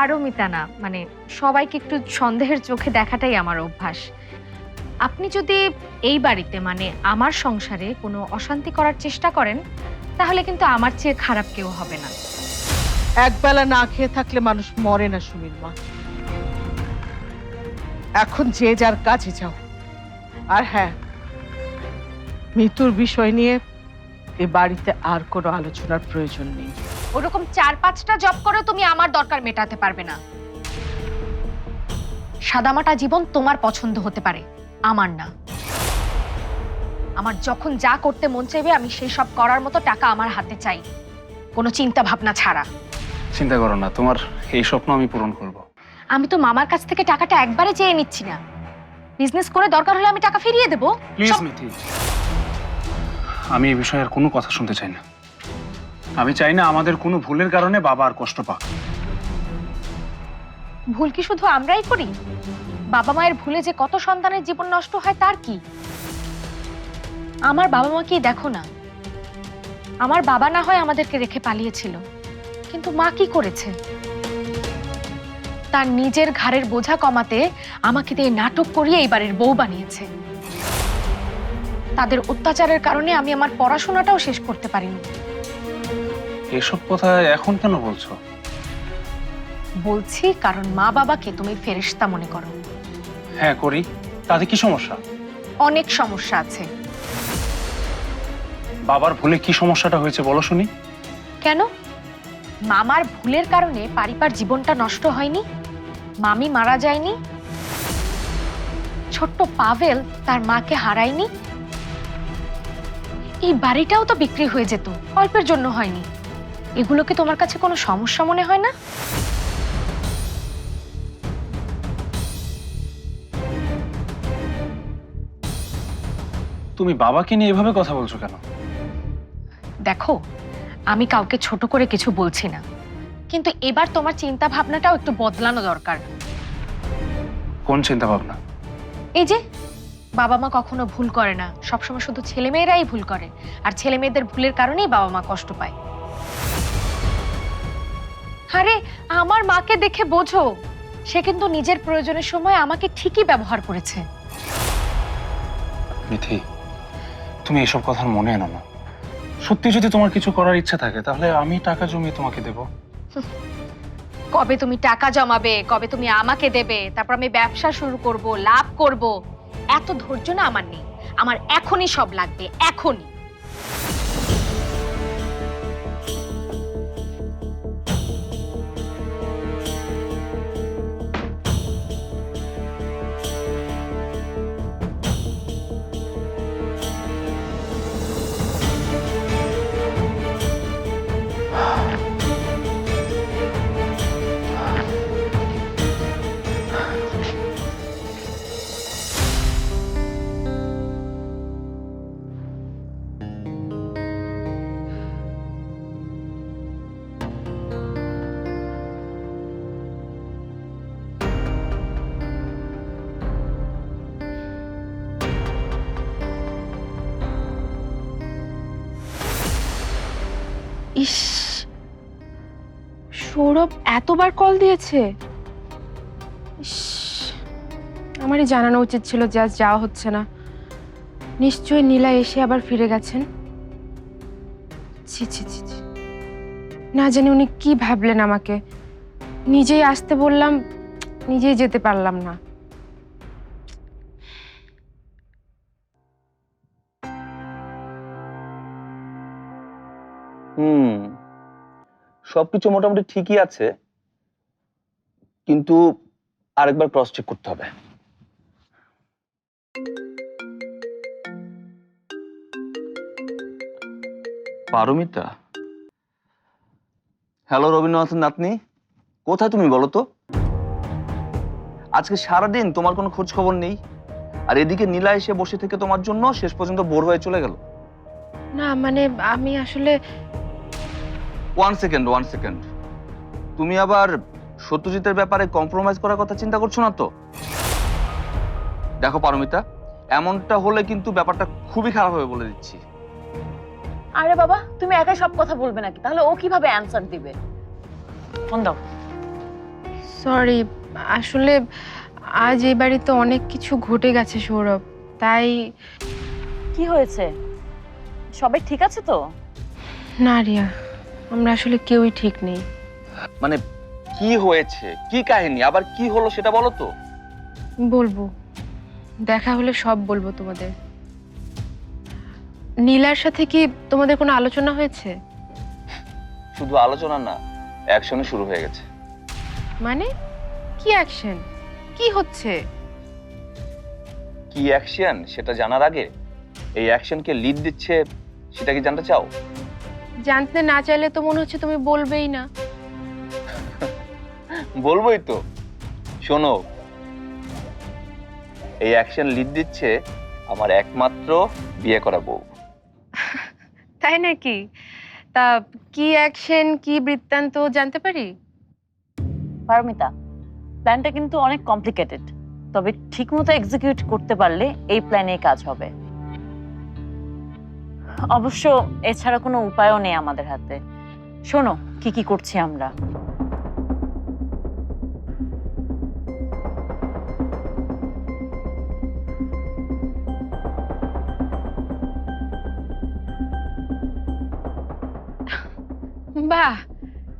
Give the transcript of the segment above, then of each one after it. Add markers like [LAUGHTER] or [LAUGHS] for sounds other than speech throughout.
পারমিতা না মানে সবাইকে একটু সন্দেহের চোখে দেখাটাই আমার অভ্যাস। আপনি যদি এই বাড়িতে মানে আমার সংসারে কোনো অশান্তি করার চেষ্টা করেন, তাহলে কিন্তু আমার চেয়ে খারাপ কেউ হবে না। একবেলা না খেয়ে থাকলে মানুষ মরে না, সুমির মা। এখন যে যার কাছে যাও। আর হ্যাঁ মৃত্যুর বিষয় নিয়ে এ বাড়িতে আর কোনো আলোচনার প্রয়োজন নেই। ওরকম চার পাঁচটা জব করে তুমি আমার দরকার মেটাতে পারবে না। সাদামাটা জীবন তোমার পছন্দ হতে পারে আমার না। আমার যখন যা করতে মন চাইবে আমি সেই সব করার মতো টাকা আমার হাতে চাই। কোনো চিন্তা ভাবনা ছাড়া। চিন্তা করো না তোমার এই স্বপ্ন আমি পূরণ করব। আমি তো মামার কাছ থেকে টাকাটা একবারে চেয়ে নিচ্ছি না। বিজনেস করে দরকার হলে আমি টাকা ফিরিয়ে দেবো। প্লিজ মিথি আমি এই বিষয়ে আর কোনো কথা শুনতে চাই না। আমি চাই না আমাদের কোনো ভুলের কারণে বাবা আর কষ্ট পাক। ভুল কি শুধু আমরাই করি? বাবা মায়ের ভুলে যে কত সন্তানের জীবন নষ্ট হয় তার কি? আমার বাবা মাকেই দেখো না? আমার বাবা না হয় আমাদেরকে রেখে পালিয়েছিল। কিন্তু মা কি করেছে? তার নিজের ঘাড়ের বোঝা কমাতে আমাকে দিয়ে নাটক করিয়ে এই বাড়ির বউ বানিয়েছে। তাদের অত্যাচারের কারণে আমি আমার পড়াশোনাটাও শেষ করতে পারিনি। এসব কথা এখন কেন বলছো? বলছি কারণ মা বাবাকে তুমি ফেরিস্তা মনে করো। হ্যাঁ করি। তাতে কি সমস্যা? অনেক সমস্যা আছে। বাবার ভুলে কি সমস্যাটা হয়েছে বলো শুনি। কেন? মামার ভুলের কারণে পারিবার জীবনটা নষ্ট হয়নি? মামি মারা যায়নি? ছোট্ট পাভেল তার মাকে হারায়নি? এই বাড়িটাও তো বিক্রি হয়ে যেত অল্পের জন্য হয়নি। এগুলো কি তোমার কাছে কোনো সমস্যা মনে হয় না? তুমি বাবাকে নিয়ে এভাবে কথা বলছো কেন? দেখো আমি কাউকে ছোট করে কিছু বলছি না। কিন্তু এবার তোমার চিন্তা ভাবনাটাও একটু বদলানো দরকার। কোন চিন্তা ভাবনা এই যে বাবা মা কখনো ভুল করে না। সবসময় শুধু ছেলে মেয়েরাই ভুল করে। আর ছেলে মেয়েদের ভুলের কারণেই বাবা মা কষ্ট পায়। আরে আমার মাকে দেখে বোঝো। সে কিন্তু নিজের প্রয়োজনের সময় আমাকে ঠিকই ব্যবহার করেছে। মিথি তুমি এসব কথার মনে এনো না। সত্যি যদি তোমার কিছু করার ইচ্ছা থাকে তাহলে আমি টাকা জমিয়ে তোমাকে দেব। কবে তুমি টাকা জমাবে কবে তুমি আমাকে দেবে তারপর আমি ব্যবসা শুরু করব লাভ করব। এত ধৈর্য না আমার নেই। আমার এখনই সব লাগবে এখনই। ইস, সৌরভ এতবার কল দিয়েছে। ইস, আমারই জানানো উচিত ছিল যে আজ যাওয়া হচ্ছে না। নিশ্চয়ই নীলা এসে আবার ফিরে গেছেন। ছি ছি ছি। না জানি উনি কি ভাবলেন আমাকে। নিজেই আসতে বললাম, নিজেই যেতে পারলাম না। হুম। সবকিছু মোটামুটি ঠিকই আছে, কিন্তু আরেকবার ক্রস চেক করতে হবে। পারমিতা? হ্যালো রবীন্দ্রনাথের নাতনি। কোথায় তুমি বলো তো? আজকে সারাদিন তোমার কোনো খোঁজ খবর নেই, আর এদিকে নীলা এসে বসে থেকে তোমার জন্য শেষ পর্যন্ত বোর হয়ে চলে গেল। না মানে আমি আসলে ওয়ান সেকেন্ড ওয়ান সেকেন্ড তুমি আবার সত্যজিতের ব্যাপারে কম্প্রোমাইজ করার কথা চিন্তা করছ না তো? দেখো পারমিতা এমনটা হলে কিন্তু ব্যাপারটা খুবই খারাপ হবে বলে দিচ্ছি। আরে বাবা তুমি একাই সব কথা বলবে নাকি? তাহলে ও কীভাবে অ্যানসার দিবে? ফোন দাও। সরি আসলে আজ এই বাড়িতে অনেক কিছু ঘটে গেছে সৌরভ। তাই কি হয়েছে? সবাই ঠিক আছে তো? না রিয়া। আমরা আসলে কেউই ঠিক নেই। মানে কি হয়েছে? কি কাহিনী? আবার কি হলো সেটা বলো তো। বলব। দেখা হলে সব বলব তোমাদের। নীলার সাথে কি তোমাদের কোনো আলোচনা হয়েছে? শুধু আলোচনা না অ্যাকশনে শুরু হয়ে গেছে। মানে? কি অ্যাকশন কি হচ্ছে? কি অ্যাকশন সেটা জানার আগে এই অ্যাকশনকে লিড দিচ্ছে সেটা কি জানতে চাও? জানতে না চাইলে তো মনে হচ্ছে তুমি বলবেই না। [LAUGHS] বলবোই তো। শোনো এই অ্যাকশন লিড দিচ্ছে আমার একমাত্র বিয়ে করা বউ। [LAUGHS] তাই নাকি? তা কি অ্যাকশন কি বৃত্তান্ত জানতে পারি? পারমিতা প্ল্যানটা কিন্তু অনেক কমপ্লিকেটেড তবে ঠিকমতো এক্সিকিউট করতে পারলে এই প্ল্যানে কাজ হবে। অবশ্য এছাড়া কোনো উপায়ও নেই আমাদের হাতে। শোনো কি কি করছি আমরা। বাহ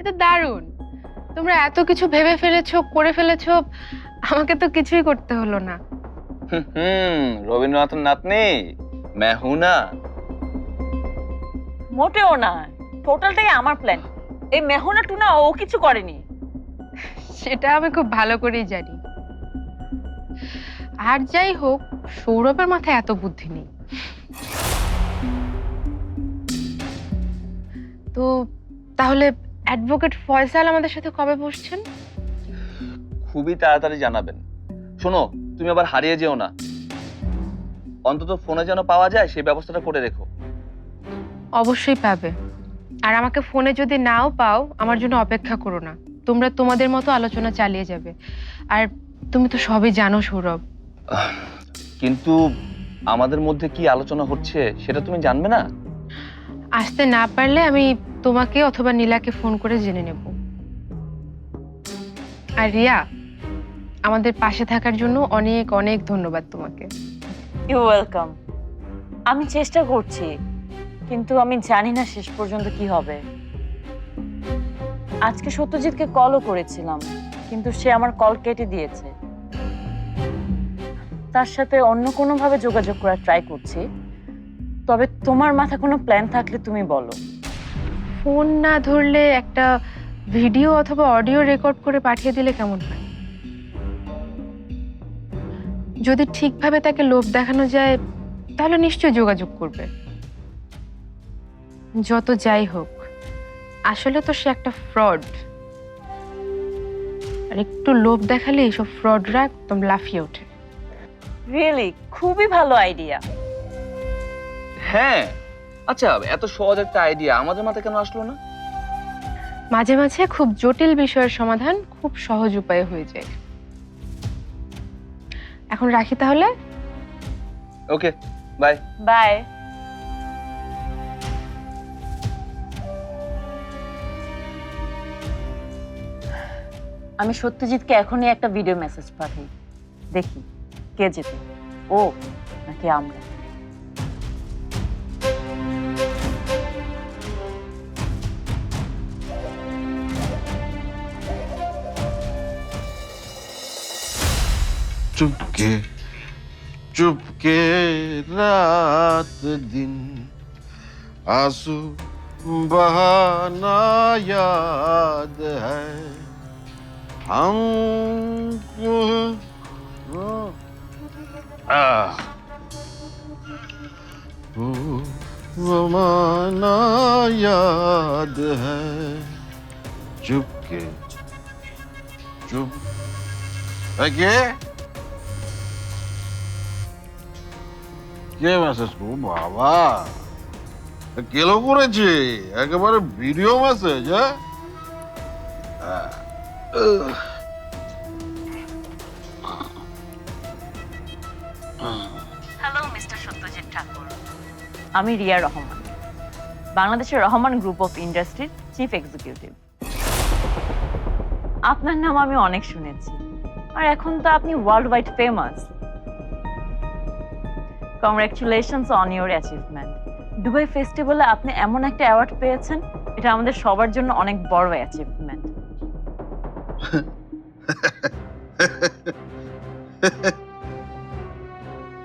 এটা দারুণ। তোমরা এত কিছু ভেবে ফেলেছো করে ফেলেছো আমাকে তো কিছুই করতে হলো না। হুম রবীন্দ্রনাথের নাতনি মেহুনা। মোটেও না। টোটালটাই আমার প্ল্যান এই মেহনা টুনা ও কিছু করেনি। সেটা আমি খুব ভালো করেই জানি। আর যাই হোক সৌরভের মাথায় এত বুদ্ধি নেই। তো তাহলে অ্যাডভোকেট ফয়সাল আমাদের সাথে কবে বসছেন? খুবই তাড়াতাড়ি জানাবেন। শোনো তুমি আবার হারিয়ে যেও না। অন্তত ফোনে যেন পাওয়া যায় সেই ব্যবস্থাটা করে রেখো। অবশ্যই পাবে। আর আমাকে ফোনে যদি নাও পাও আমার জন্য অপেক্ষা করো না। তোমরা তোমাদের মতো আলোচনা চালিয়ে যাবে। আর তুমি তো সবই জানো সৌরভ। কিন্তু আমাদের মধ্যে কি আলোচনা হচ্ছে সেটা তুমি জানবে না? আসতে না পারলে আমি তোমাকে অথবা নীলাকে ফোন করে জেনে নেব। আর রিয়া আমাদের পাশে থাকার জন্য অনেক অনেক ধন্যবাদ তোমাকে। ইউ ওয়েলকাম আমি চেষ্টা করছি। কিন্তু আমি জানি না শেষ পর্যন্ত কি হবে। আজকে সত্যজিৎকে কলও করেছিলাম, কিন্তু সে আমার কল কেটে দিয়েছে। তার সাথে অন্য কোনোভাবে যোগাযোগ করার ট্রাই করছি। তবে তোমার মাথা কোনো প্ল্যান থাকলে তুমি বলো। ফোন না ধরলে একটা ভিডিও অথবা অডিও রেকর্ড করে পাঠিয়ে দিলে কেমন হয়? যদি ঠিকভাবে তাকে লোভ দেখানো যায়, তাহলে নিশ্চয়ই যোগাযোগ করবে। যত যাই হোক আসলে তো সে একটা ফ্রড আর একটু লোভ দেখালে এইসব ফ্রডরা একদম লাফিয়ে ওঠে। রিয়েলি খুবই ভালো আইডিয়া হ্যাঁ। আচ্ছা এত সহজ একটা আইডিয়া আমাদের মাথায় কেন আসলো না? মাঝে মাঝে খুব জটিল বিষয়ের সমাধান খুব সহজ উপায়ে হয়ে যায়। এখন রাখি তাহলে? ওকে বাই বাই আমি সত্যজিৎকে এখনই একটা ভিডিও মেসেজ পাঠাই দেখি কে যেতে ও নাকি আমরা चुपके चुपके रात दिन आंसू बहाना याद है हमको आह, वो जमाना याद है चुपके चुप है के কে মেসেজ করবো বাবা কেলো করেছে একেবারে ভিডিও মেসেজ হ্যাঁ আহ, আমি রিয়া রহমান বাংলাদেশের রহমান গ্রুপ অফ ইন্ডাস্ট্রির চিফ এক্সিকিউটিভ আপনার নাম আমি অনেক শুনেছি। আর এখন তো আপনি world wide famous congratulations on your achievement Dubai ফেস্টিভ্যালে আপনি এমন একটা অ্যাওয়ার্ড পেয়েছেন, এটা আমাদের সবার জন্য অনেক বড় অ্যাচিভমেন্ট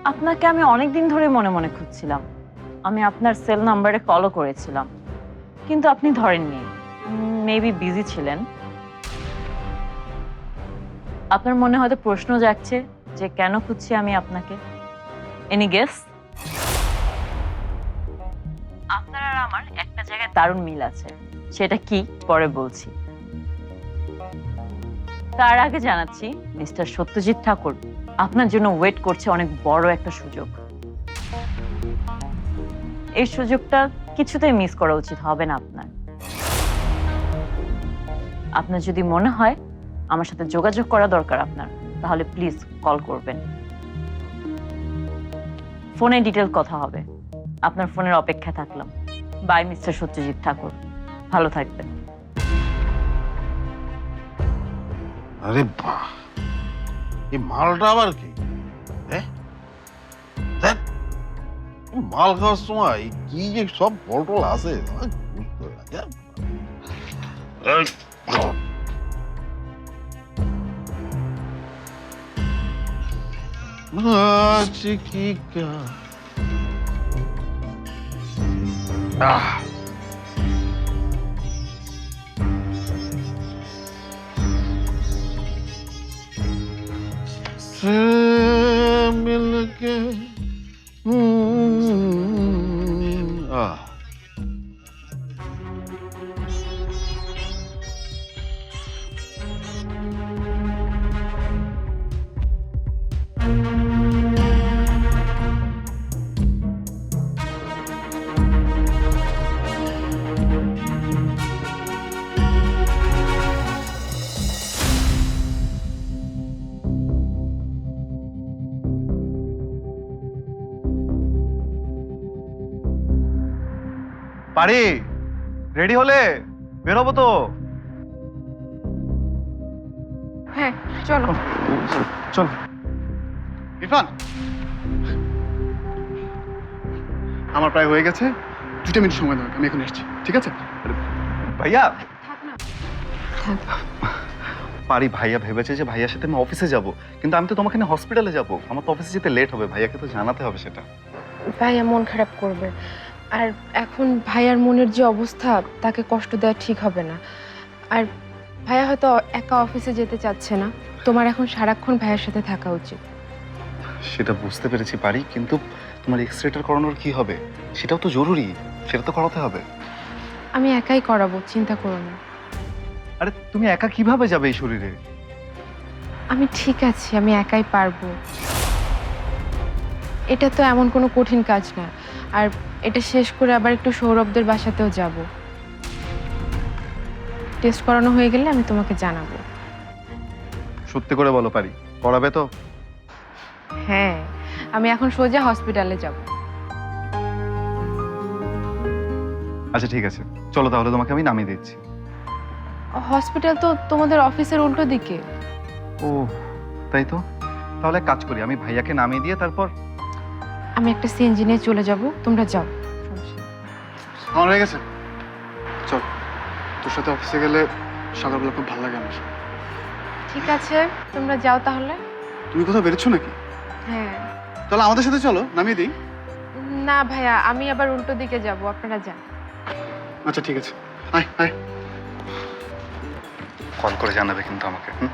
আপনাকে আমি অনেক দিন ধরে মনে মনে খুঁজছিলাম। আমি আপনার সেল নাম্বারে কলও করেছিলাম। কিন্তু আপনি ধরেননি। মেবি বিজি ছিলেন। আপনার মনে হয়তো প্রশ্ন জাগছে যে কেন খুঁজছি আমি আপনাকে? এনি গেস আপনার আর আমার একটা জায়গায় দারুণ মিল আছে। সেটা কি? পরে বলছি। তার আগে জানাচ্ছি, মিস্টার সত্যজিৎ ঠাকুর আপনার জন্য ওয়েট করছে অনেক বড় একটা সুযোগ। এই সুযোগটা কিছুতেই মিস করা উচিত হবে না আপনার। আপনার যদি মনে হয় আমার সাথে যোগাযোগ করা দরকার আপনার, তাহলে প্লিজ কল করবেন। ফোনে ডিটেল কথা হবে। আপনার ফোনের অপেক্ষা থাকলাম। Bye, mister Satyajit Thakur. ভালো থাকবেন। আরে বাহ। এই মালটা আবার কি? হ্যাঁ? ধ্যাৎ, মাল খাওয়ার সময় কি যে সব পটল আছে আমার বুঝতে পারি না, ধ্যাৎ। এই, আছে কি কা- আহ। से मिलके পারি? রেডি হলে বেরোবো তো। হ্যাঁ চলো। চল। ইরফান আমার প্রায় হয়ে গেছে। দুটো মিনিট সময় দরকার আমি এখন এসেছি ঠিক আছে? ভাইয়া পারি ভাইয়া ভেবেছে যে ভাইয়ার সাথে আমি অফিসে যাব। কিন্তু আমি তো তোমাকে নিয়ে হসপিটালে যাব। আমার তো অফিসে যেতে লেট হবে ভাইয়াকে তো জানাতে হবে সেটা। ভাইয়া মন খারাপ করবে। আর এখন ভাইয়ার মনের যে অবস্থা তাকে কষ্ট দেওয়া ঠিক হবে না। আর ভাইয়া হয়তো একা অফিসে যেতে চাচ্ছে না। তোমার এখন সারাক্ষণ ভাইয়ের সাথে থাকা উচিত। সেটা বুঝতে পেরেছি পারি কিন্তু তোমার এক্স রেটার করানোর কি হবে? সেটাও তো জরুরি সেটা তো করাতে হবে। আমি একাই করাবো চিন্তা করো না। আরে তুমি একা কীভাবে যাবে এই শরীরে? আমি ঠিক আছি আমি একাই পারব। এটা তো এমন কোনো কঠিন কাজ না। আর এটা শেষ করে আবার একটু সৌরভদের বাসাতেও যাব। টেস্ট করানো হয়ে গেলে আমি তোমাকে জানাব। সত্যি করে বলো পারি। করাবে তো? হ্যাঁ আমি এখন সোজা হসপিটালে যাব। আচ্ছা ঠিক আছে। চলো তাহলে তোমাকে আমি নামিয়ে দিচ্ছি। হসপিটাল তো তোমাদের অফিসের উল্টো দিকে। ও তাই তো? তাহলে কাজ করি আমি ভাইয়াকে নামিয়ে দিয়ে তারপর আমি একটা সিএনজি নিয়ে চলে যাব তোমরা যাও। আমার হয়ে গেছে চল তোর সাথে অফিসে গেলে সকালবেলা খুব ভালো লাগে আমার ঠিক আছে তোমরা যাও তাহলে। তুমি কোথাও বেরোচ্ছ নাকি? হ্যাঁ। তাহলে আমাদের সাথে চলো নামিয়ে দিই। না ভাইয়া আমি আবার উল্টো দিকে যাব আপনারা যান। আচ্ছা ঠিক আছে। আয় আয়। কল করে জানাবে কিন্তু আমাকে হুম?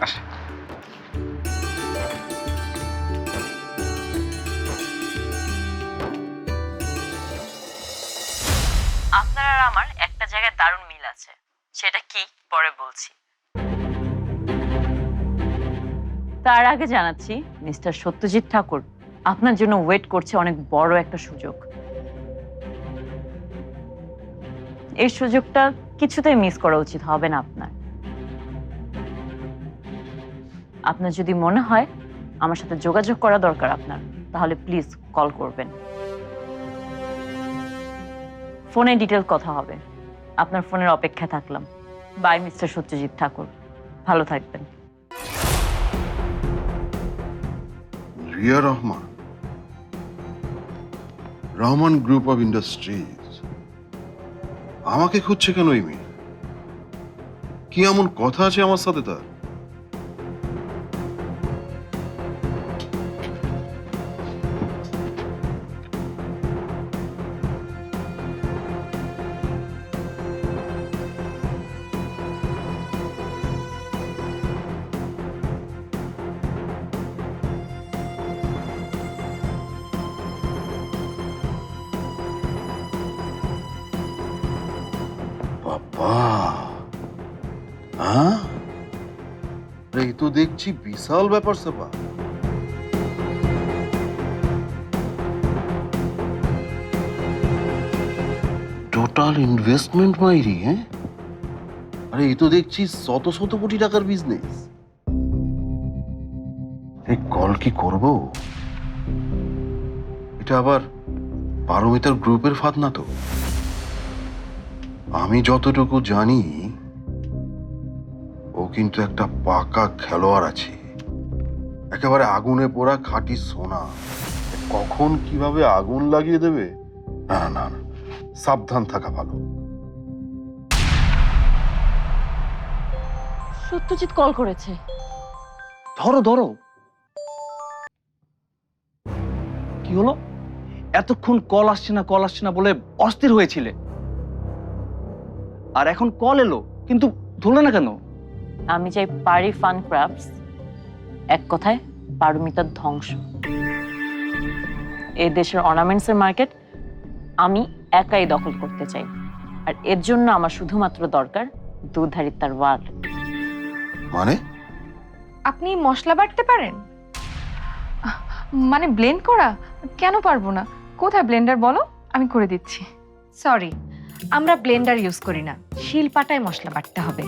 আসি। আমার একটা জায়গায় দারুণ মিল আছে। সেটা কি? পরে বলছি। তার আগে জানাচ্ছি, মিস্টার সত্যজিৎ ঠাকুর আপনার জন্য ওয়েট করছে অনেক বড় একটা সুযোগ। এই সুযোগটা কিছুতেই মিস করা উচিত হবে না আপনার। আপনার যদি মনে হয় আমার সাথে যোগাযোগ করা দরকার আপনার, তাহলে প্লিজ কল করবেন। ফোনে ডিটেল কথা হবে। আপনার ফোনের অপেক্ষা থাকলাম। Bye, mister Satyajit Thakur. ভালো থাকবেন। Riya Rahman. Rahman group of industries. আমাকে খুঁজছে কেন এই মেয়ে? কি এমন কথা আছে আমার সাথে তার? দেখছি বিশাল ব্যাপার স্যাপার টোটাল ইনভেস্টমেন্ট মাইরি হ্যাঁ? আরে, এই তো দেখছি শত শত কোটি টাকার বিজনেস এই কল কি করব? এটা আবার পারমিতার গ্রুপের ফাঁদ না তো? আমি যতটুকু জানি কিন্তু একটা পাকা খেলোয়াড় আছে। একেবারে আগুনে পোড়া খাঁটি সোনা। কখন কীভাবে আগুন লাগিয়ে দেবে? না না না সাবধান থাকা ভালো। সত্যজিৎ কল করেছে। ধরো ধরো। কি হলো? এতক্ষণ কল আসছে না কল আসছে না বলে অস্থির হয়েছিলে। আর এখন কল এলো কিন্তু ধরলে না কেন? আমি চাই পারি ফান ক্রাফটস। এক কথায় পারমিতার ধ্বংস। এ দেশের অর্নামেন্টসের মার্কেট আমি একাই দখল করতে চাই। আর এর জন্য আমার শুধুমাত্র দরকার দুধারি তার ওয়াল। মানে? আপনি মশলা বাটতে পারেন? মানে ব্লেন্ড করা? কেন পারব না? কোথায় ব্লেন্ডার বলো? আমি করে দিচ্ছি। সরি আমরা ব্লেন্ডার ইউজ করি না। শিল পাটায় মশলা বাটতে হবে।